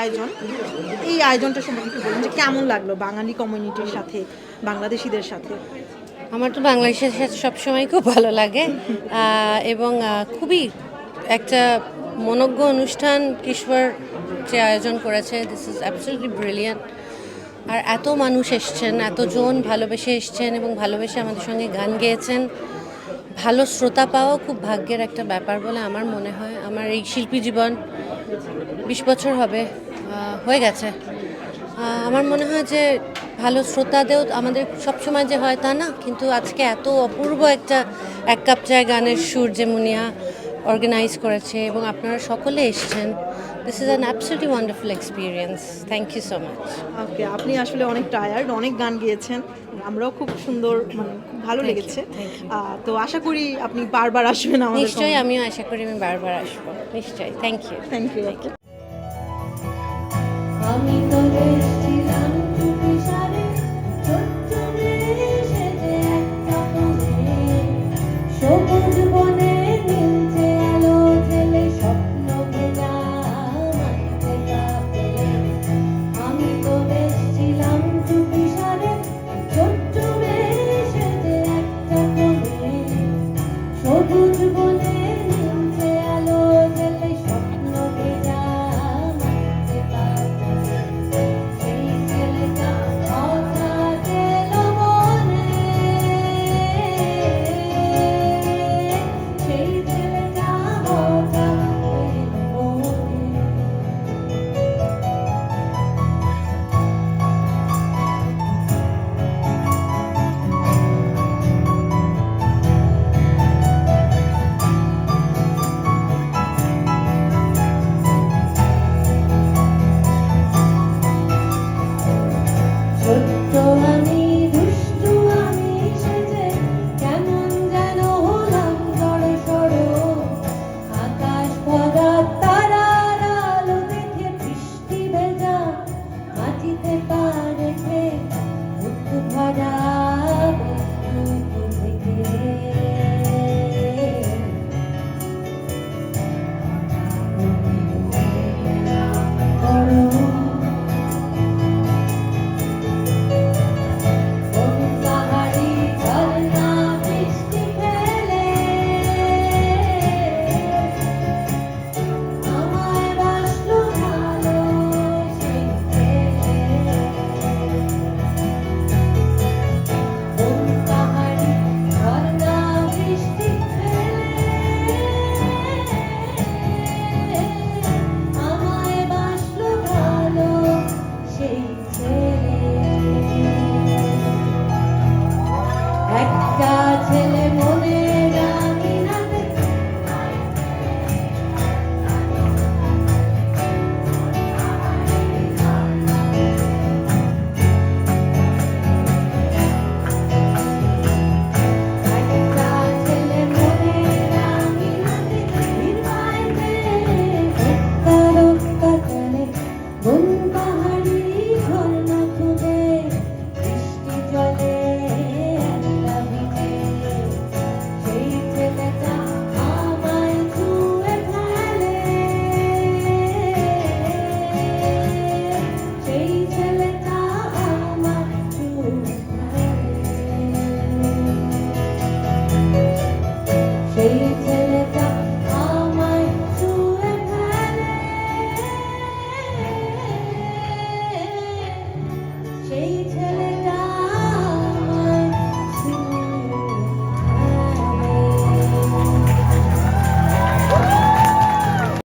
আয়োজন। এই আয়োজনটা সম্পর্কে একটু বলুন যে কেমন লাগল বাঙালি কমিউনিটির সাথে, বাংলাদেশিদের সাথে? আমার তো বাংলাদেশের সাথে সবসময় খুব ভালো লাগে এবং খুবই একটা মনজ্ঞ অনুষ্ঠান কিশোর যে আয়োজন করেছে দিস ইজ অ্যাবসলিউটলি ব্রিলিয়ান্ট আর এত মানুষ এসছেন, এতজন ভালোবেসে এসছেন এবং ভালোবেসে আমাদের সঙ্গে গান গেয়েছেন। ভালো শ্রোতা পাওয়া খুব ভাগ্যের একটা ব্যাপার বলে আমার মনে হয়। আমার এই শিল্পী জীবন বিশ বছর হবে হয়ে গেছে। আমার মনে হয় যে ভালো শ্রোতাদেরও আমাদের সবসময় যে হয় তা না, কিন্তু আজকে এত অপূর্ব একটা এক কাপ চায় গানের সুর যে মুনিয়া অর্গানাইজ করেছে এবং আপনারা সকলে এসছেন। This is an absolutely wonderful experience thank you so much okay আপনি আসলে অনেক টায়ার্ড অনেক গান গিয়েছেন। আমরাও খুব সুন্দর মানে খুব ভালো লেগেছে। আহ, তো আশা করি আপনি বারবার আসবেন আমাদের নিশ্চয়ই আমিও আশা করি আমি বারবার আসব। নিশ্চয়ই থ্যাংক ইউ থ্যাংক ইউ আমি